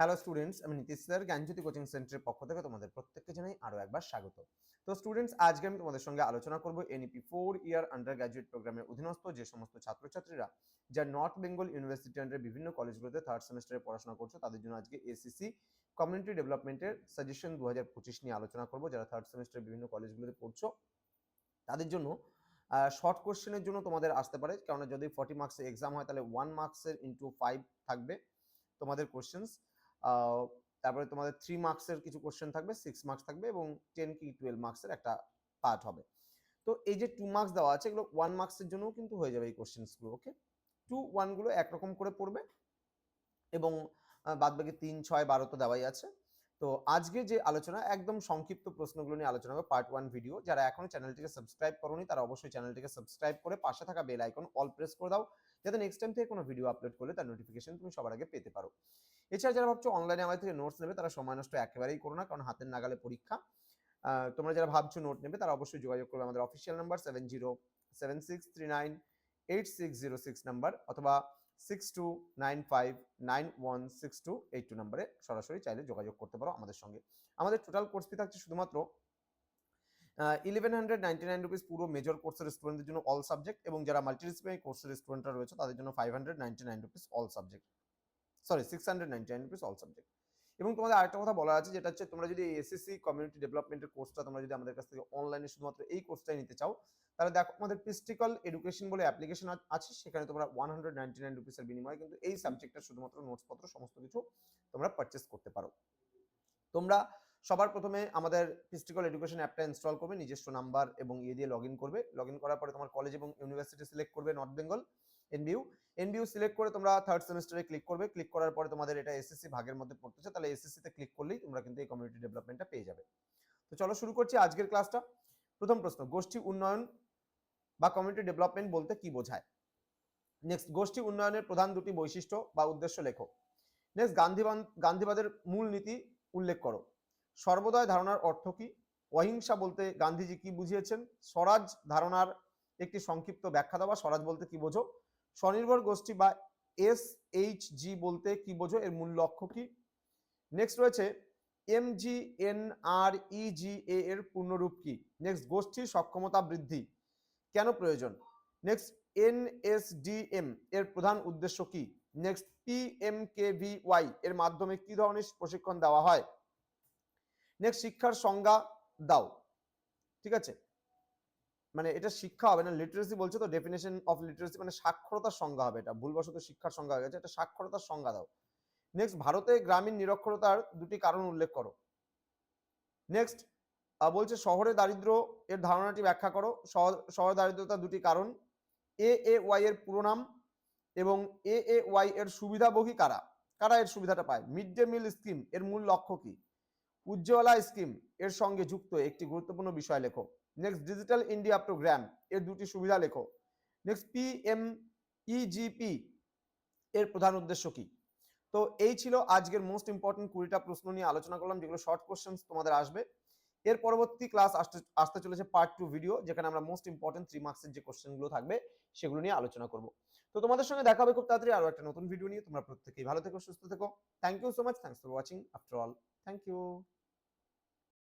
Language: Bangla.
হ্যালো স্টুডেন্টস আমি নীতিশ স্যার, জ্ঞানজ্যোতি কোচিং সেন্টারের পক্ষ থেকে তোমাদের প্রত্যেককে জানাই আরও একবার স্বাগত। তো স্টুডেন্টস আজকে আমি তোমাদের সঙ্গে আলোচনা করব NEP four year undergraduate প্রোগ্রামের অধীনস্থ যে সমস্ত ছাত্রছাত্রীরা যা নর্থ বেঙ্গল ইউনিভার্সিটি আন্ডার বিভিন্ন কলেজগুলোতে থার্ড সেমিস্টারে পড়াশোনা করছ, তাদের জন্য আজকে এসিসি কমিউনিটি ডেভেলপমেন্টের সাজেশন দু হাজার পঁচিশ নিয়ে আলোচনা করব, যারা থার্ড সেমিস্টারে বিভিন্ন কলেজগুলোতে পড়ছো। তাদের জন্য শর্ট কোশ্চেনের জন্য তোমাদের আসতে পারে কারণ যদি ফর্টি মার্কসের এক্সাম হয়, তাহলে ওয়ান মার্কসের ইন্টু ফাইভ থাকবে তোমাদের কোশ্চেন্স তারপরে তোমাদের থ্রি মার্কসের কিছু কোশ্চেন থাকবে সিক্স মার্কস থাকবে এবং টেন কি টুয়েলভ মার্কসের একটা পার্ট হবে। তো এই যে টু মার্কস দেওয়া আছে, এগুলো ওয়ান মার্কসের জন্যও কিন্তু হয়ে যাবে এই কোশ্চেন্সগুলো ওকে টু ওয়ানগুলো একরকম করে পড়বে এবং বাদ বাকি তিন, ছয়, বারো তো দেওয়াই আছে। তো আজকে যে আলোচনা, একদম সংক্ষিপ্ত প্রশ্নগুলো নিয়ে আলোচনা হবে পার্ট ওয়ান ভিডিও যারা এখনও চ্যানেলটিকে সাবস্ক্রাইব করোনি, তারা অবশ্যই চ্যানেলটিকে সাবস্ক্রাইব করে পাশে থাকা বেল আইকন অল প্রেস করে দাও, যাতে নেক্সট টাইম থেকে কোনো ভিডিও আপলোড করলে তার নোটিফিকেশন তুমি সবার আগে পেতে পারো। এছাড়া যারা ভাবছ অনলাইনে আমাদের থেকে নোটস নেবে, তারা সময় নষ্ট একেবারেই করো না, কারণ হাতের নাগালে পরীক্ষা। তোমরা যারা ভাবছ নোট নেবে, তারা অবশ্যই যোগাযোগ করবে আমাদের official number seven zero seven six three nine eight six zero six number অথবা six two nine five nine one six two eight two নাম্বারে সরাসরি চাইলে যোগাযোগ করতে পারো আমাদের সঙ্গে। আমাদের টোটাল কোর্স ফি থাকছে শুধুমাত্র eleven hundred ninety nine rupees পুরো মেজর কোর্সের স্টুডেন্টদের জন্য অল সাবজেক্ট এবং যারা মাল্টিডিসিপ্লিনারি কোর্সের স্টুডেন্টরা রয়েছে, তাদের জন্য five hundred ninety nine rupees all subject sorry six hundred ninety nine rupees all subject এবং তোমাদের আরেকটা কথা বলা আছে, যেটা হচ্ছে তোমরা যদি এসএসসি কমিউনিটি ডেভেলপমেন্টের কোর্সটা তোমরা যদি আমাদের কাছ থেকে অনলাইনে শুধুমাত্র এই কোর্সটাই নিতে চাও, তাহলে দেখো আমাদের পিস্টিক্যাল এডুকেশন বলে অ্যাপ্লিকেশন আছে, সেখানে তোমরা ওয়ান হান্ড্রেড নাইনটি নাইন রুপিসের বিনিময়ে কিন্তু এই সাবজেক্টটা শুধুমাত্র নোটসপত্র সমস্ত কিছু তোমরা পারচেস করতে পারো। তোমরা সবার প্রথমে আমাদের পিস্টিক্যাল এডুকেশন অ্যাপটা ইনস্টল করবে, নিজস্ব নাম্বার এবং ইয়ে দিয়ে লগ করবে। লগ করার পরে তোমার কলেজ এবং ইউনিভার্সিটি সিলেক্ট করবে north Bengal NBU. NBU select করে তোমরা থার্ড সেমিস্টারে ক্লিক করবে। ক্লিক করার পরে তোমাদের এটা এসএসসি ভাগের মধ্যে পড়তেছে। তাহলে এসএসসি তে ক্লিক করলেই তোমরা কিন্তু এই কমিউনিটি ডেভেলপমেন্টটা পেয়ে যাবে। তো চলো শুরু করছি আজকের ক্লাসটা প্রথম প্রশ্ন, গোষ্ঠী উন্নয়ন বা কমিউনিটি ডেভেলপমেন্ট বলতে কি বোঝায়? নেক্সট গোষ্ঠী উন্নয়নের প্রধান দুটি বৈশিষ্ট্য বা উদ্দেশ্য লেখো। নেক্সট গান্ধীবান, গান্ধীবাদের মূল নীতি উল্লেখ করো। সর্বদয় ধারণার অর্থ কি? অহিংসা বলতে গান্ধীজি কি বুঝিয়েছেন? স্বরাজ ধারণার একটি সংক্ষিপ্ত ব্যাখ্যা দেওয়া স্বরাজ বলতে কি বোঝো? স্বনির্ভর গোষ্ঠী বা এস এইচ জি বলতে কি বোঝো? এর মূল লক্ষ্য কি? নেক্সট রয়েছে এম জি এন আর ই জি এ এর পূর্ণরূপ কি? নেক্সট গোষ্ঠীর সক্ষমতা বৃদ্ধি। কেন প্রয়োজন? Next N S D M এর প্রধান উদ্দেশ্য কি? Next P M K V Y এর মাধ্যমে কি ধরনের প্রশিক্ষণ দেওয়া হয়? নেক্সট শিক্ষার সংজ্ঞা দাও। ঠিক আছে? মানে এটা শিক্ষা হবে না লিটারেসি বলছে তো ডেফিনেশন অফ লিটারেসি মানে সাক্ষরতার সংজ্ঞা হবে এটা, ভুলবশত শিক্ষার সংজ্ঞা হয়ে গেছে, এটা সাক্ষরতার সংজ্ঞা দাও। নেক্সট ভারতে গ্রামীণ নিরক্ষরতার দুটি কারণ উল্লেখ করো। নেক্সট বলছে শহরে দারিদ্র এর ধারণাটি ব্যাখ্যা করো। শহর দারিদ্রতার দুটি কারণ এ এ ওয়াই এর পুরো নাম এবং এ এ ওয়াই এর সুবিধাভোগী কারা? কারা এর সুবিধাটা পায়? মিড ডে মিল স্কিম এর মূল লক্ষ্য কি? উজ্জ্বলা স্কিম এর সঙ্গে যুক্ত একটি গুরুত্বপূর্ণ বিষয় লেখো। নেক্সট ডিজিটাল ইন্ডিয়া প্রোগ্রাম এর দুটি সুবিধা লেখো। নেক্সট পি এম ইজিপি এর প্রধান উদ্দেশ্য কি? তো এই ছিল আজকের মোস্ট ইম্পর্টেন্ট কুড়িটা প্রশ্ন নিয়ে আলোচনা করলাম, যেগুলো শর্ট কোশ্চেন তোমাদের আসবে। এর পরবর্তী ক্লাস আসতে আসতে চলেছে পার্ট টু ভিডিও যেখানে আমরা মোস্ট ইম্পর্টেন্ট থ্রি মার্কসের যে কোশ্চেনগুলো থাকবে, সেগুলো নিয়ে আলোচনা করব। তো তোমাদের সঙ্গে দেখা হবে খুব তাড়াতাড়ি আরও একটা নতুন ভিডিও নিয়ে। তোমরা প্রত্যেকেই ভালো থেকো, সুস্থ থেকো। Thank you so much thanks for watching after all thank you